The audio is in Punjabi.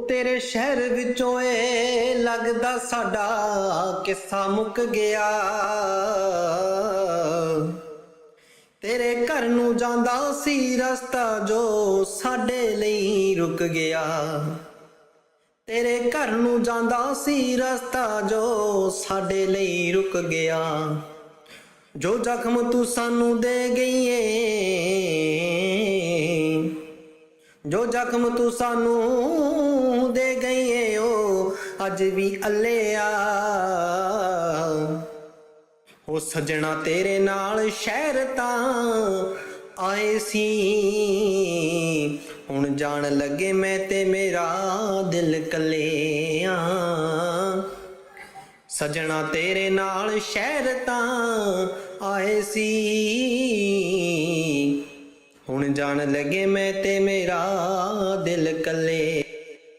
ਤੇਰੇ ਸ਼ਹਿਰ ਵਿੱਚੋਂ ਏ ਲੱਗਦਾ ਸਾਡਾ ਕਿੱਸਾ ਮੁੱਕ ਗਿਆ। ਤੇਰੇ ਘਰ ਨੂੰ ਜਾਂਦਾ ਸੀ ਰਸਤਾ ਜੋ ਸਾਡੇ ਲਈ ਰੁਕ ਗਿਆ। ਤੇਰੇ ਘਰ ਨੂੰ ਜਾਂਦਾ ਸੀ ਰਸਤਾ ਜੋ ਸਾਡੇ ਲਈ ਰੁਕ ਗਿਆ। ਜੋ ਜ਼ਖਮ ਤੂੰ ਸਾਨੂੰ ਦੇ ਗਈ ਏ ਜੋ ਜ਼ਖਮ ਤੂੰ ਸਾਨੂੰ ਅੱਜ ਵੀ ਅੱਲਿਆ। ਉਹ ਸੱਜਣਾ ਤੇਰੇ ਨਾਲ ਸ਼ਹਿਰ ਤਾਂ ਆਏ ਸੀ। ਹੁਣ ਜਾਣ ਲੱਗੇ ਮੈਂ ਤੇ ਮੇਰਾ ਦਿਲ ਕੱਲਿਆਂ। ਸਜਣਾ ਤੇਰੇ ਨਾਲ ਸ਼ਹਿਰ ਤਾਂ ਆਏ ਸੀ। ਹੁਣ ਜਾਣ ਲੱਗੇ ਮੈਂ ਤੇ ਮੇਰਾ ਦਿਲ ਕੱਲੇ